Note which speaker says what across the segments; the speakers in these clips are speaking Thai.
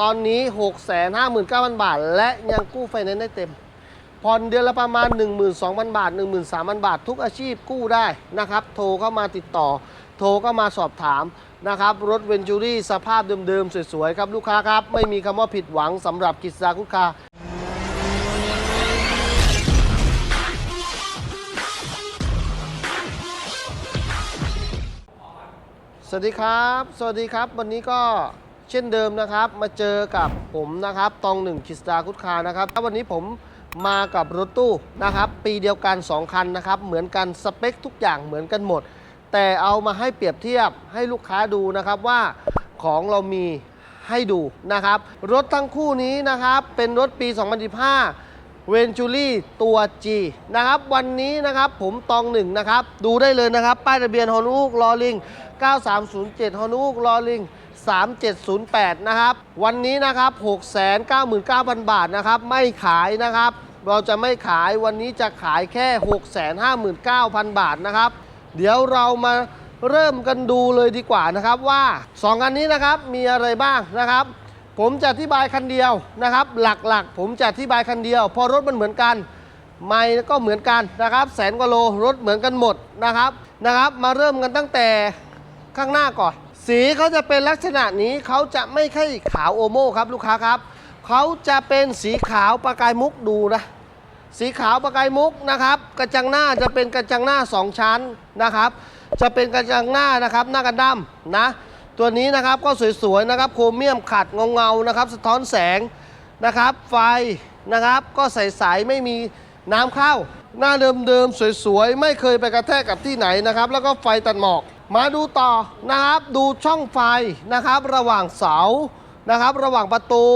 Speaker 1: ตอนนี้ 659,000 บาท และยังกู้ไฟแนนซ์ได้เต็ม ผ่อนเดือนละประมาณ 12,000 บาท 13,000 บาท ทุกอาชีพกู้ได้นะครับ โทรเข้ามาติดต่อ โทรเข้ามาสอบถามนะครับ รถเวนจูรี่สภาพเดิมๆ สวยๆ ครับลูกค้าครับ ไม่มีคำว่าผิดหวังสำหรับกิจสาคุคาสวัสดีครับ สวัสดีครับ วันนี้ก็ เช่นเดิมนะครับ มาเจอกับผมนะครับ ตองหนึ่งคิสตาคุดคานะครับวันนี้ผมมากับรถตู้นะครับ ปีเดียวกัน 2 คันนะครับ เหมือนกันสเปคทุกอย่างเหมือนกันหมด แต่เอามาให้เปรียบเทียบให้ลูกค้าดูนะครับว่าของเรามีให้ดูนะครับ รถทั้งคู่นี้นะครับ เป็นรถปี 2015 เวนจูรี่ตัว G นะครับ วันนี้นะครับผมตองหนึ่งนะครับ ดูได้เลยนะครับ ป้ายทะเบียนฮอนุกลอลิง 9307ฮอนุกลอลิง 3708 นะครับ วันนี้นะครับ 699,000 บาทนะครับ ไม่ขายนะครับ เราจะไม่ขายวันนี้จะขายแค่ 659,000 บาทนะครับ เดี๋ยวเรามาเริ่มกันดูเลยดีกว่านะครับว่า2คันนี้นะครับมีอะไรบ้างนะครับ ผมจะอธิบายคันเดียวนะครับ หลักๆ ผมจะอธิบายคันเดียว พอรถมันเหมือนกัน ไม่ก็เหมือนกันนะครับ แสนกว่าโลรถเหมือนกันหมดนะครับนะครับ มาเริ่มกันตั้งแต่ข้างหน้าก่อน สีเขาจะเป็นลักษณะนี้เขาจะไม่ใช่ขาวโอโม่ครับลูกค้าครับเขาจะเป็นสีขาวประกายมุกดูนะสีขาวประกายมุกนะครับ กระจังหน้าจะเป็นกระจังหน้า 2 ชั้นนะครับ จะเป็นกระจังหน้านะครับ หน้ากันดั้มนะ ตัวนี้นะครับก็สวยๆนะครับโครเมียมขัดเงาๆนะครับ สะท้อนแสงนะครับ ไฟนะครับ ก็ใสๆไม่มีน้ำเข้า หน้าเดิมๆสวยๆ ไม่เคยไปกระแทกกับที่ไหนนะครับ แล้วก็ไฟตัดหมอก มาดูต่อนะครับ ดูช่องไฟนะครับ ระหว่างเสานะครับ ระหว่างประตู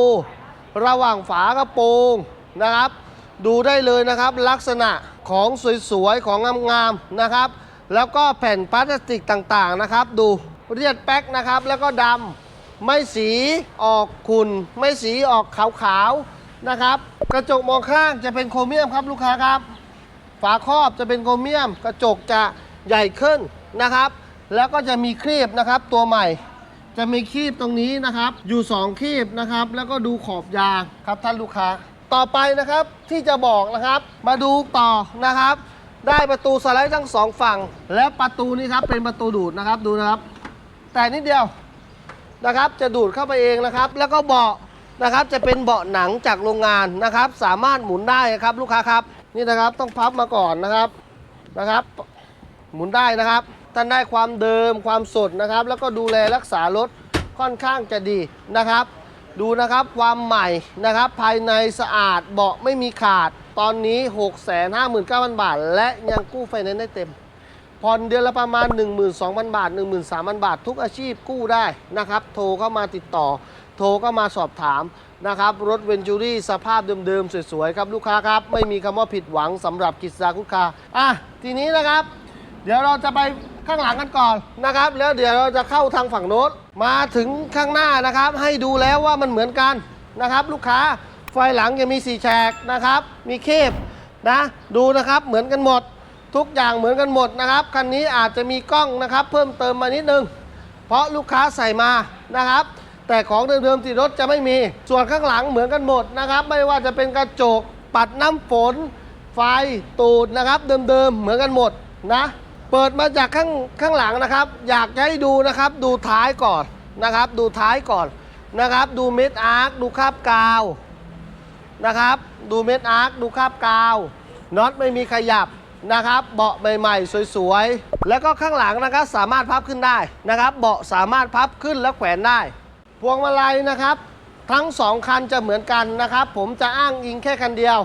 Speaker 1: ระหว่างฝากระโปรงนะครับ ดูได้เลยนะครับลักษณะของสวยๆ ของงามๆนะครับ แล้วก็แผ่นพลาสติกต่างๆนะครับ ดู เรียดแป๊กนะครับ แล้วก็ดำไม่สีออกขุ่นไม่สีออกขาวๆนะครับ กระจกมองข้างจะเป็นโครเมียมครับลูกค้าครับ ฝาครอบจะเป็นโครเมียม กระจกจะใหญ่ขึ้นนะครับ แล้วก็จะมีครีบนะครับตัวใหม่ จะมีครีบตรงนี้นะครับ อยู่ 2ครีบนะครับ แล้วก็ดูขอบยางครับท่านลูกค้าต่อไปนะครับที่จะบอกนะครับ มาดูต่อนะครับ ได้ประตูสไลด์ทั้งสองฝั่ง และประตูนี้ครับเป็นประตูดูดนะครับดูนะครับ แต่นิดเดียวนะครับ จะดูดเข้าไปเองนะครับ แล้วก็เบาะนะครับ จะเป็นเบาะหนังจากโรงงานนะครับ สามารถหมุนได้ครับลูกค้าครับ นี่นะครับต้องพับมาก่อนนะครับนะครับ หมุนได้นะครับท่านได้ความเดิมความสดนะครับ แล้วก็ดูแลรักษารถค่อนข้างจะดีนะครับ ดูนะครับความใหม่นะครับ ภายในสะอาดเบาะไม่มีขาด ตอนนี้ 659,000 บาท และยังกู้ไฟแนนซ์ได้เต็ม ผ่อนเดือนละประมาณ 12,000 บาท 13,000 บาท ทุกอาชีพกู้ได้นะครับ โทรเข้ามาติดต่อ โทรเข้ามาสอบถามนะครับ รถเวนจูรี่สภาพเดิมๆ สวยๆ ครับลูกค้าครับ ไม่มีคำว่าผิดหวังสำหรับกิจสาคุคาอะ ทีนี้นะครับ เดี๋ยวเราจะไปข้างหลังกันก่อนนะครับ แล้วเดี๋ยวเราจะเข้าทางฝั่งโน้นมาถึงข้างหน้านะครับ ให้ดูแล้วว่ามันเหมือนกันนะครับ ลูกค้าไฟหลังจะมีสีแฉกนะครับ มีเคบนะ ดูนะครับเหมือนกันหมด ทุกอย่างเหมือนกันหมดนะครับ คันนี้อาจจะมีกล้องนะครับ เพิ่มเติมมานิดนึง เพราะลูกค้าใส่มานะครับ แต่ของเดิมๆที่รถจะไม่มี ส่วนข้างหลังเหมือนกันหมดนะครับ ไม่ว่าจะเป็นกระจก ปัดน้ำฝน ไฟ ตูดนะครับ เดิมๆเหมือนกันหมดนะ เปิดมาจากข้างข้างหลังนะครับ อยากให้ดูนะครับ ดูท้ายก่อนนะครับ ดูท้ายก่อนนะครับ ดูเม็ดอาร์ค ดูคาบกาวนะครับ ดูเม็ดอาร์ค ดูคาบกาว น็อตไม่มีขยับ นะครับ เบาะใหม่ๆ สวยๆ แล้วก็ข้างหลังนะครับสามารถพับขึ้นได้นะครับ เบาะสามารถพับขึ้นและแขวนได้ พวงมาลัยนะครับ ทั้งสองคันจะเหมือนกันนะครับ ผมจะอ้างอิงแค่คันเดียว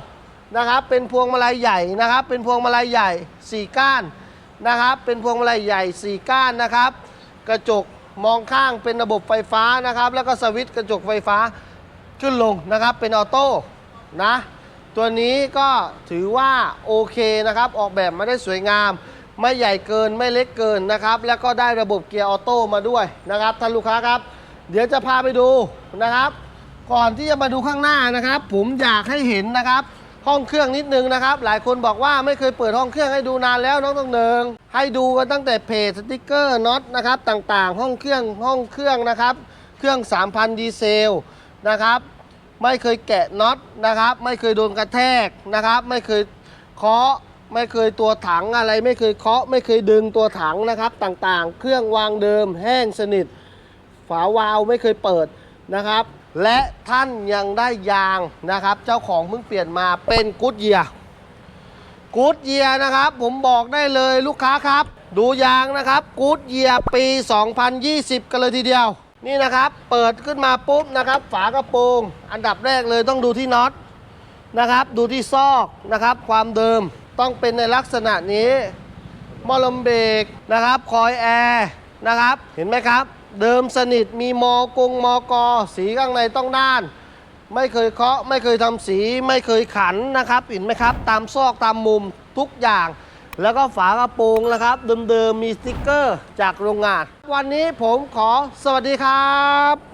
Speaker 1: นะครับ เป็นพวงมาลัยใหญ่นะครับ เป็นพวงมาลัยใหญ่สี่ก้านนะครับ เป็นพวงมาลัยใหญ่สี่ก้านนะครับ กระจกมองข้างเป็นระบบไฟฟ้านะครับ แล้วก็สวิตช์กระจกไฟฟ้าขึ้นลงนะครับ เป็นออโต้นะ ตัวนี้ก็ถือว่าโอเคนะครับ ออกแบบมาได้สวยงาม ไม่ใหญ่เกินไม่เล็กเกินนะครับ แล้วก็ได้ระบบเกียร์ออโต้มาด้วยนะครับท่านลูกค้าครับ เดี๋ยวจะพาไปดูนะครับ ก่อนที่จะมาดูข้างหน้านะครับ ผมอยากให้เห็นนะครับ ห้องเครื่องนิดนึงนะครับ หลายคนบอกว่าไม่เคยเปิดห้องเครื่องให้ดูนานแล้วน้องต้องเนิงให้ดูกันตั้งแต่เพจสติกเกอร์น็อตนะครับต่างๆ ห้องเครื่องห้องเครื่องนะครับ เครื่อง 3,000 ดีเซลนะครับ ไม่เคยแกะน็อตนะครับ ไม่เคยโดนกระแทกนะครับ ไม่เคยเคาะไม่เคยตัวถังอะไร ไม่เคยเคาะ ไม่เคยดึงตัวถังนะครับ ต่างๆ เครื่องวางเดิม แห้งสนิท ฝาวาล์วไม่เคยเปิดนะครับ และท่านยังได้ยางนะครับ เจ้าของเพิ่งเปลี่ยนมาเป็นกุดเยียกูดเยียนะครับ ผมบอกได้เลยลูกค้าครับ ดูยางนะครับกูดเยียปี 2020 กันเลยทีเดียว นี่นะครับ เปิดขึ้นมาปุ๊บนะครับ ฝากระโปรง อันดับแรกเลยต้องดูที่น็อตนะครับ ดูที่ซอกนะครับ ความเดิมต้องเป็นในลักษณะนี้มอลมเบรกนะครับ คอยแอร์นะครับ เห็นไหมครับ เดิมสนิทมีมอกงมอกอ สีข้างในต้องด้าน ไม่เคยเคาะ ไม่เคยทำสี ไม่เคยขันนะครับ เห็นไหมครับ ตามซอกตามมุมทุกอย่าง แล้วก็ฝากระโปรงนะครับเดิมๆมีสติกเกอร์จากโรงงาน วันนี้ผมขอสวัสดีครับ